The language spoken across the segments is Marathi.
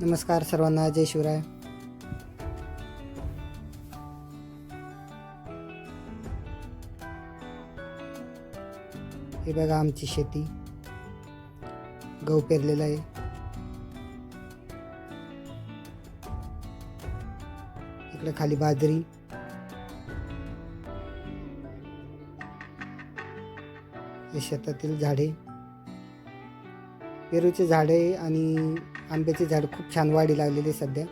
नमस्कार सर्वांना जय शिवराय. हे बघा आमची शेती. गहू पेरलेला आहे. इकडे खाली बाजरी. हे शेतातील झाडे. पेरूचे झाडे आणि आंब्याचे झाड खूप छान वाढी लागलेले सध्या.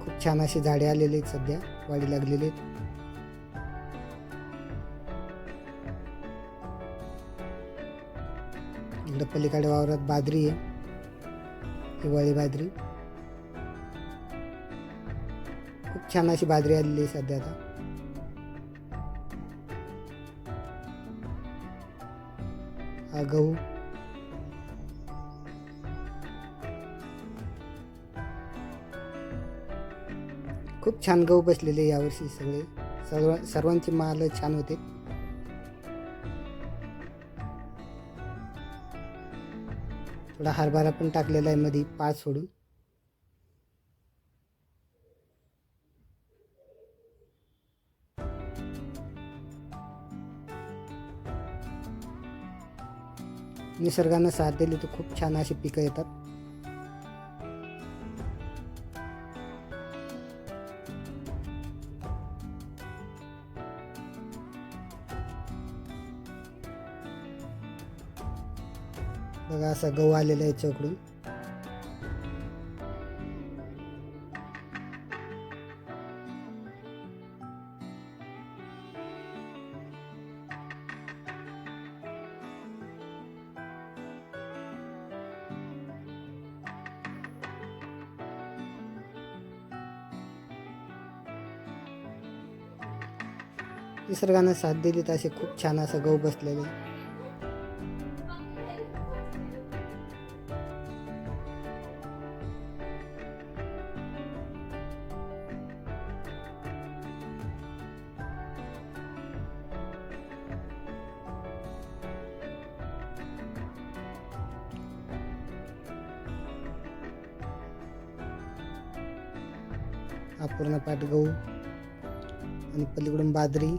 खूप छान अशी झाडे आलेले आहेत सध्या वाढी लागलेले आहेत. इकडं पलीकडे वावरात बाजरी आहे. हिवाळी बाजरी. खूप छान अशी बाजरी आलेली आहे सध्या आता. हा गहू. खूप छान गहू बसलेले यावर्षी सगळे. सर्व सर्वांचे माल छान होते. थोडा हरभरा पण टाकलेला आहे मध्ये पाच सोडून. निसर्गानं साथ दिली तर खूप छान अशी पिकं येतात. बघा असा गहू आलेला आहे याच्याकडून निसर्गानं साथ दिली तर असे खूप छान असं गहू बसलेले आहे. पाट गहू आणि पलीकडून बाजरी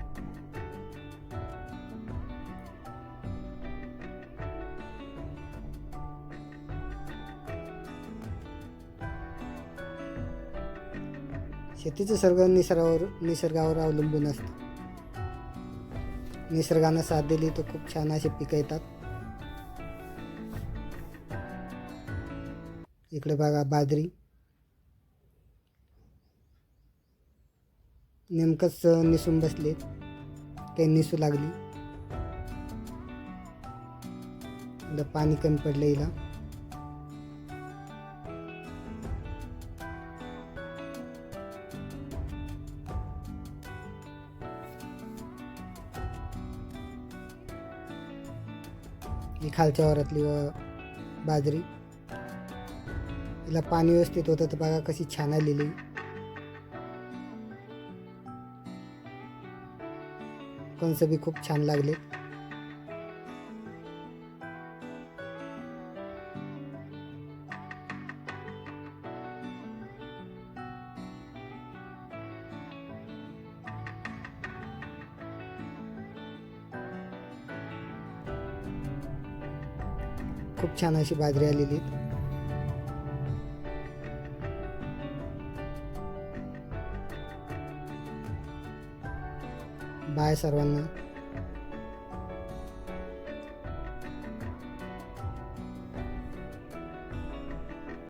शेतीचं सर्व निसर्गावर निसर्गावर अवलंबून असतं. निसर्गानं साथ दिली तर खूप छान असे पिकं येतात. इकडे बघा बाजरी नेमकंच निसून बसले काही निसू लागली. पाणी कमी पडलं हिला. ही खालच्या वावरातली बाजरी. हिला पाणी व्यवस्थित होतं तर बघा कशी छान आलेली. कंस बी खूप छान लागले. खूप छान अशी बाजरी आलेली. बाय सर्वांना.